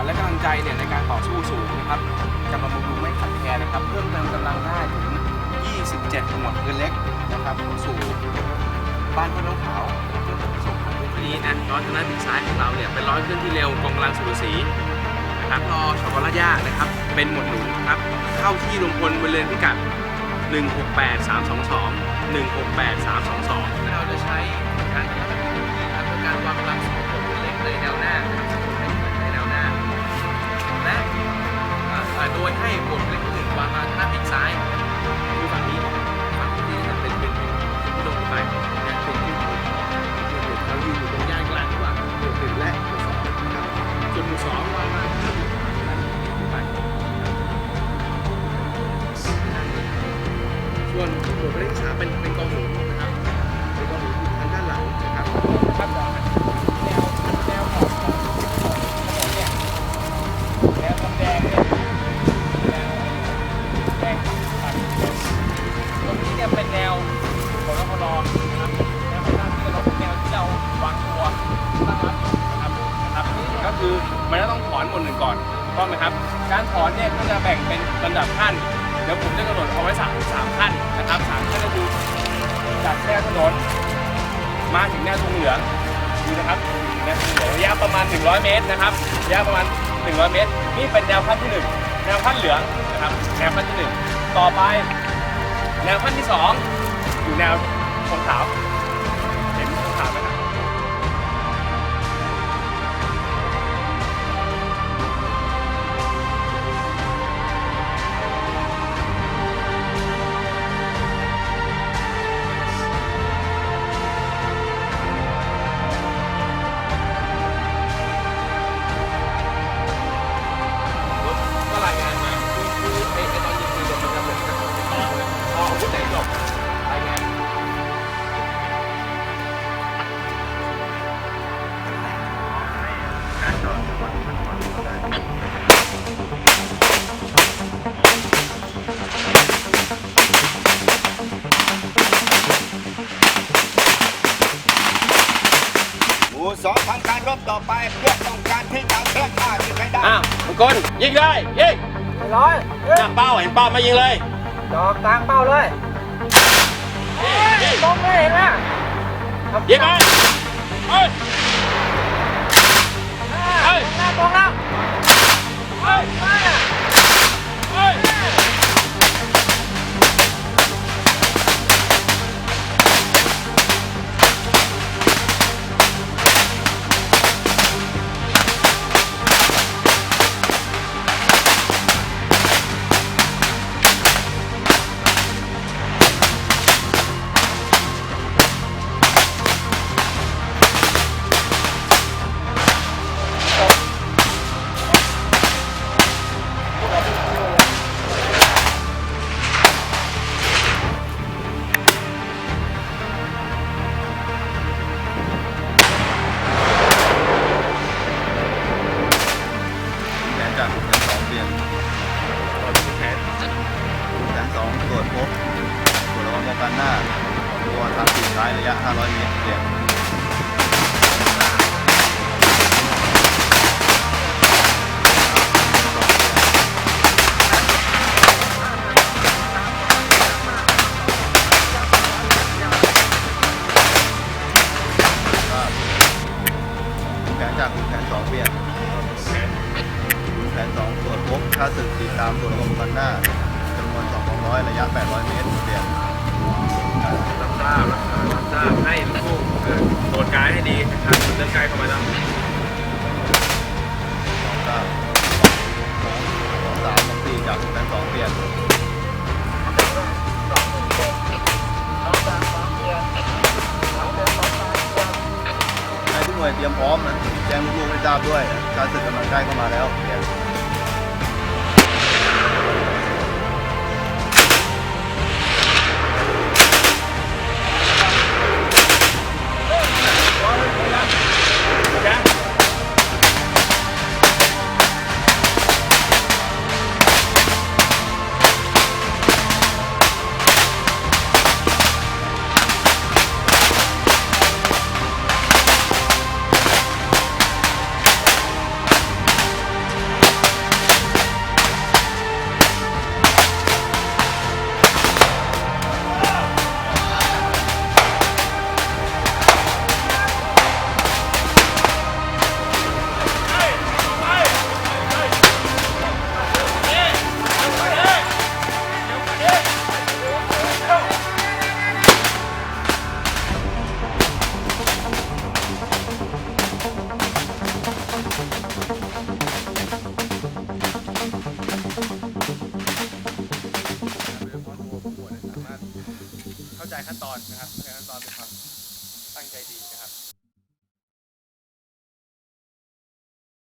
วัญและกำลังใจเนี่ยในการต่อสู้สูงนะครับจะมาบำรุงไม่ขาดแคลนนะครับ เพิ่มเติมกำลังได้ถึง 27หมวดเรือเล็กนะครับสู่บ้านพ่อน้องขาวเพื่อส่งทางทุกวันนี้นะย้อนทางด้านปีกซ้ายของเราเนี่ยเป็นร้อยเคลื่อนที่เร็วกองกำลังสุรศรีนะครับรอชกรยานะครับ เป็นหมวดหนุนครับเข้าที่ลงพลบริเวณพิกัด 168 322 168 322 เราจะใช้การปฏิบัติหน้าที่ครับโดยการวางกำลังสูงของเล็กในแนวหน้า โดยให้บท คือมันจะต้องถอนหมดหนึ่งก่อนถูกต้องไหมครับ การถอนเนี่ยก็จะแบ่งเป็นลำดับขั้น เดี๋ยวผมจะกำหนดเอาไว้สามสามขั้นนะครับสามขั้นก็คือจากแนวถนนมาถึงแนวธงเหลืองดูนะครับแนวธงเหลืองระยะประมาณ 100 เมตรนะครับระยะประมาณ 100 เมตร นี่เป็นแนวขั้นที่หนึ่งแนวขั้นเหลืองนะครับแนวขั้นที่หนึ่งต่อไป แนวขั้นที่สองอยู่แนวธงขาว อ้าวมังกรยิงเลยยิงร้อยเอ้ยหน้าเป้าเห็นเป้ามายิงเลยดอกกลางเป้าเลยยิงยิงลงเลยเห็นไหมยิงไป สองตรวจพบตรวจระวังกันหน้าตัวทางปีกซ้ายระยะ 500 เมตรเปลี่ยนแผนจากขุนแผนสองเบียนขุนแผนสองตรวจพบค่าศึกติดตามตรวจระวังกันหน้าำนวน200ระยะ 800 เมตรเปลี่ยนรับทราบรับทราบรับทราบให้ลูกเอ่อตรวจกายให้ดีนะครับเดินไกลเข้ามาแล้วสองเก้าสองสองสามสองสี่จากขุนแผนสองเปลี่ยนให้ทุกหน่วยเตรียมพร้อมนะแจ้งลูกๆให้ทราบด้วยการศึกกำลังใกล้เข้ามาแล้วเปลี่ยน ขั้นตอนนะครับในขั้นตอนเป็นความ